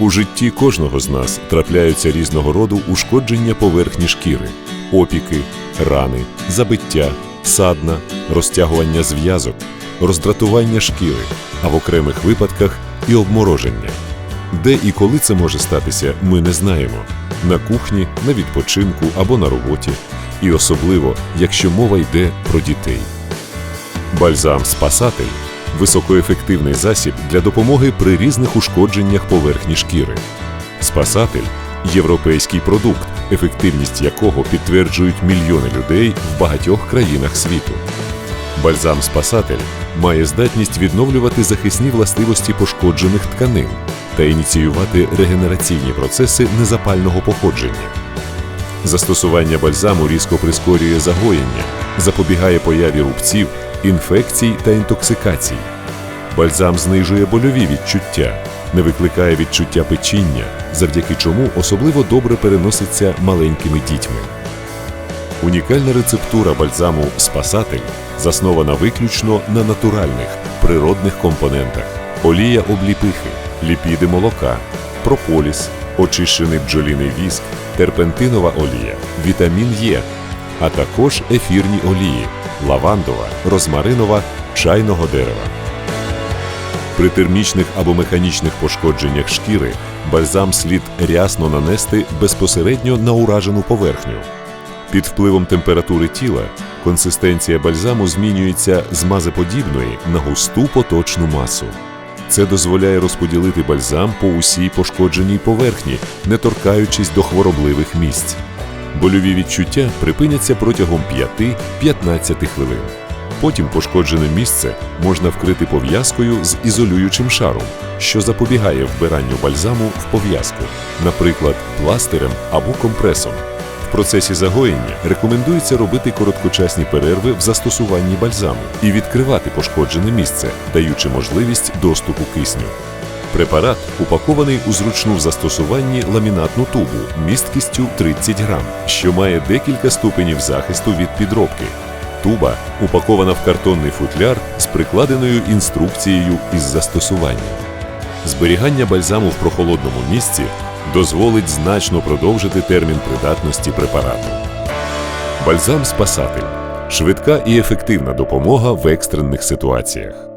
У житті кожного з нас трапляються різного роду ушкодження поверхні шкіри, опіки, рани, забиття, садна, розтягування зв'язок, роздратування шкіри, а в окремих випадках і обмороження. Де і коли це може статися, ми не знаємо. На кухні, на відпочинку або на роботі. І особливо, якщо мова йде про дітей. Бальзам Спасатель високоефективний засіб для допомоги при різних ушкодженнях поверхні шкіри. Спасатель європейський продукт, ефективність якого підтверджують мільйони людей в багатьох країнах світу. Бальзам Спасатель має здатність відновлювати захисні властивості пошкоджених тканин та ініціювати регенераційні процеси незапального походження. Застосування бальзаму різко прискорює загоєння, запобігає появі рубців, інфекцій та інтоксикацій. Бальзам знижує больові відчуття, не викликає відчуття печіння, завдяки чому особливо добре переноситься маленькими дітьми. Унікальна рецептура бальзаму Спасатель заснована виключно на натуральних природних компонентах: олія обліпихи, ліпіди молока, прополіс, очищений бджоліний віск, терпентинова олія, вітамін Е, а також ефірні олії лавандова, розмаринова, чайного дерева. При термічних або механічних пошкодженнях шкіри бальзам слід рясно нанести безпосередньо на уражену поверхню. Під впливом температури тіла консистенція бальзаму змінюється з мазеподібної на густу поточну масу. Це дозволяє розподілити бальзам по усій пошкодженій поверхні, не торкаючись до хворобливих місць. Больові відчуття припиняться протягом 5-15 хвилин. Потім пошкоджене місце можна вкрити пов'язкою з ізолюючим шаром, що запобігає вбиранню бальзаму в пов'язку, наприклад, пластирем або компресом. В процесі загоєння рекомендується робити короткочасні перерви в застосуванні бальзаму і відкривати пошкоджене місце, даючи можливість доступу кисню. Препарат упакований у зручну в застосуванні ламінатну тубу місткістю 30 грам, що має декілька ступенів захисту від підробки. Туба упакована в картонний футляр з прикладеною інструкцією із застосування. Зберігання бальзаму в прохолодному місці дозволить значно продовжити термін придатності препарату. Бальзам Спасатель швидка і ефективна допомога в екстрених ситуаціях.